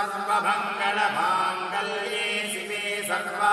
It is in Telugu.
सर्वमङ्गलमाङ्गल्ये शिवे सर्वा